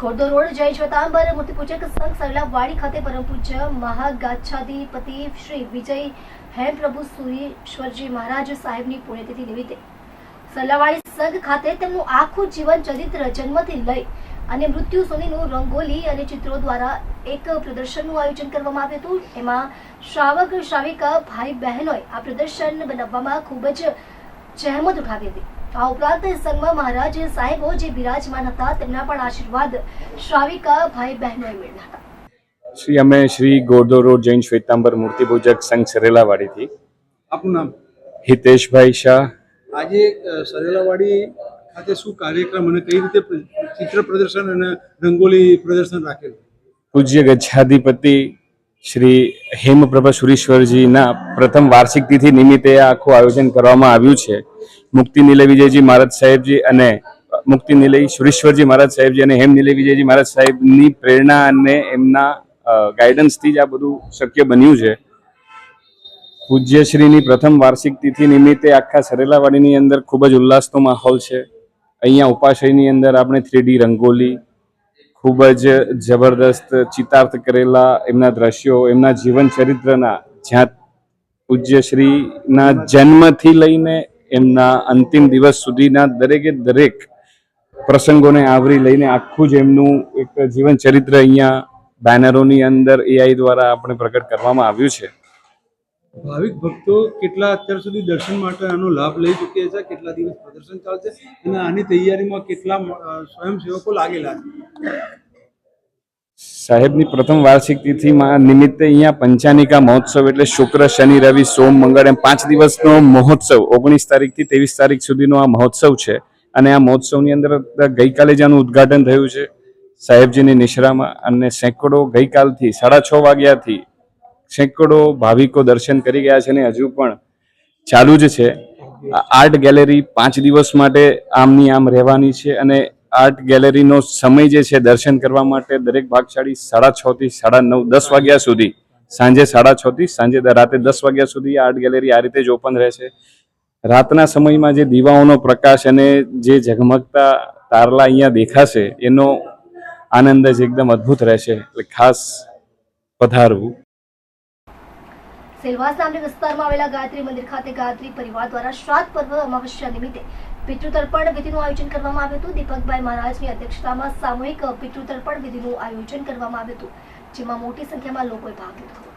Ghoddod road જય શ્વેતાંબર મૂર્તિપૂજક સંઘ સરલાવાડી ખાતે પરમ પૂજ્ય મહાગાચ્છાધિપતિ શ્રી વિજય હેમપ્રભુ સુરીશ્વરજી મહારાજ સાહેબની પુણ્યતિથિ નિમિત્તે સરલાવાડી સંઘ ખાતે તેમનું આખું જીવન ચરિત્ર જન્મથી લઈ અને મૃત્યુ સુધીનું રંગોલી અને ચિત્રો દ્વારા એક પ્રદર્શનનું આયોજન કરવામાં આવ્યું હતું. એમાં શ્રાવક, શ્રાવિકા, ભાઈ બહેનોએ આ પ્રદર્શન બનાવવામાં ખૂબ જ જહેમત ઉઠાવી હતી. આ ઉપરાંત સંઘમાં મહારાજ સાહેબો જે બિરાજમાન હતા તેમના પણ આશીર્વાદ શ્રાવિકા ભાઈ બહેનોએ મેળવ્યા હતા. શ્રી અમે શ્રી ગોરધો રોડ જૈન શ્વેતાંબર મૂર્તિ પૂજક સંઘ સરેલાવાડીથી. આપનું નામ? હિતેશભાઈ શાહ. આજે સરેલાવાડી ખાતે શું કાર્યક્રમ અને કઈ રીતે ચિત્ર પ્રદર્શન અને રંગોલી પ્રદર્શન રાખેલું? પૂજ્ય ગચ્છાધિપતિ શ્રી હેમપ્રભા સુરેશ્વરજીના પ્રથમ વાર્ષિક તિથિ નિમિત્તે આખું આયોજન કરવામાં આવ્યું છે. મુક્તિ નિલય વિજયજી મહારાજ સાહેબજી અને, મુક્તિ નિલય સુરેશ્વરજી મહારાજ સાહેબજી અને હેમ નિલય વિજયજી મહારાજ સાહેબની પ્રેરણા અને એમના ગાઈડન્સથી જ આ બધું શક્ય બન્યું છે. પૂજ્યશ્રીની પ્રથમ વાર્ષિક તિથિ નિમિત્તે આખા સરેલાવાડીની અંદર ખૂબ જ ઉલ્લાસનો માહોલ છે. અહીંયા ઉપાશયની અંદર આપણે થ્રીડી રંગોલી ખૂબ જ જબરદસ્ત ચિતાર્થ કરેલા એમના દ્રશ્યો, એમના જીવન ચરિત્રના જ્યાં પૂજ્યશ્રીના જન્મથી લઈને એમના અંતિમ દિવસ સુધીના દરેકે દરેક પ્રસંગોને આવરી લઈને આખું જ એમનું એક જીવન ચરિત્ર અહીંયા બેનરોની અંદર એઆઈ દ્વારા આપણે પ્રગટ કરવામાં આવ્યું છે. ભાવિક ભક્તો કેટલા અત્યાર સુધી દર્શન માટે આનો લાભ લઈ ચૂક્યા છે, કેટલા દિવસ પ્રદર્શન ચાલશે અને આની તૈયારીમાં કેટલા સ્વયંસેવકો લાગેલા છે? સાહેબની પ્રથમ વાર્ષિક તિથિમાં નિમિત્તે અહીંયા પંચાનિકા મહોત્સવ એટલે શુક્ર, શનિ, રવિ, સોમ, મંગળ એમ પાંચ દિવસનો મહોત્સવ, ઓગણીસ તારીખથી ત્રેવીસ તારીખ સુધીનો આ મહોત્સવ છે. અને આ મહોત્સવની અંદર ગઈકાલે જ આનું ઉદ્ઘાટન થયું છે સાહેબજીની નિશ્રામાં અને સેંકડો ગઈકાલથી સાડા છ વાગ્યાથી સેંકડો ભાવિકો દર્શન કરી ગયા છે અને હજુ પણ ચાલુ જ છે. આર્ટ ગેલેરી પાંચ દિવસ માટે આમની આમ રહેવાની છે અને આર્ટ ગેલેરીનો સમય જે છે દર્શન કરવા માટે દરેક ભાગશાળી સાડા છ થી સાડા નવ, દસ વાગ્યા સુધી, સાંજે સાડા છ થી સાંજે રાતે દસ વાગ્યા સુધી આર્ટ ગેલેરી આ રીતે જ ઓપન રહેશે રાતના સમયમાં જે દીવાઓનો પ્રકાશ અને જે ઝગમગતા તારલા અહીંયા દેખાશે એનો આનંદ જ એકદમ અદ્ભુત રહેશે. એટલે ખાસ પધારવું. સેલવાસ નામની વિસ્તારમાં આવેલા ગાયત્રી મંદિર ખાતે ગાયત્રી પરિવાર દ્વારા શ્રાદ્ધ પર્વ અમાવસ્યા નિમિત્તે પિતૃતર્પણ વિધિનું આયોજન કરવામાં આવ્યું હતું. દીપકભાઈ મહારાજની અધ્યક્ષતામાં સામૂહિક પિતૃતર્પણ વિધિનું આયોજન કરવામાં આવ્યું હતું, જેમાં મોટી સંખ્યામાં લોકોએ ભાગ લીધો હતો.